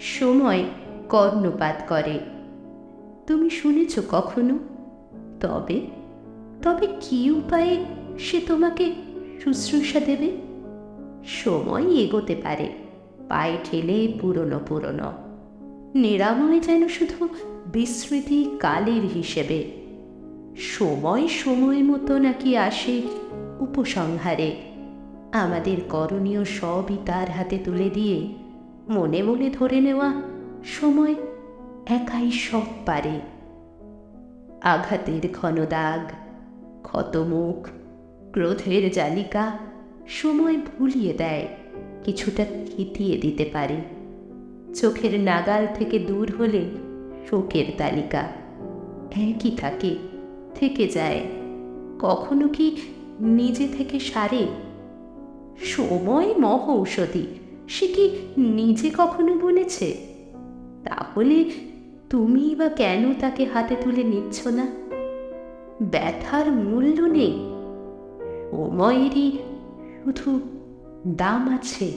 সময় কর্ণপাত করে। তুমি শুনেছ কখনো? তবে তবে কি উপায়ে সে তোমাকে শুশ্রূষা দেবে? সময় এগোতে পারে, পায়ে ঠেলে পুরনো পুরনো। নিরাময় যেন শুধু বিস্মৃতি কালের হিসেবে। সময় সময় মতো নাকি আসে উপসংহারে। আমাদের করণীয় সবই তার হাতে তুলে দিয়ে মনে মনে ধরে নেওয়া সময় একাই সব পারে। আঘাতের ঘন দাগ ক্ষতমুখ, ক্রোধের জালিকা সময় ভুলিয়ে দেয়, কিছুটা থিতিয়ে দিতে পারে। চোখের নাগাল থেকে দূর হলে শোকের তালিকা একই থাকে, থেকে যায়। কখনো কি নিজে থেকে সারে? সময় মহ ঔষধি সে কি নিজে কখনো বলেছে? তাহলে তুমি বা কেন তাকে হাতে তুলে নিচ্ছ না? ব্যথার মূল্য নেই। সময়েরই শুধু দাম আছে।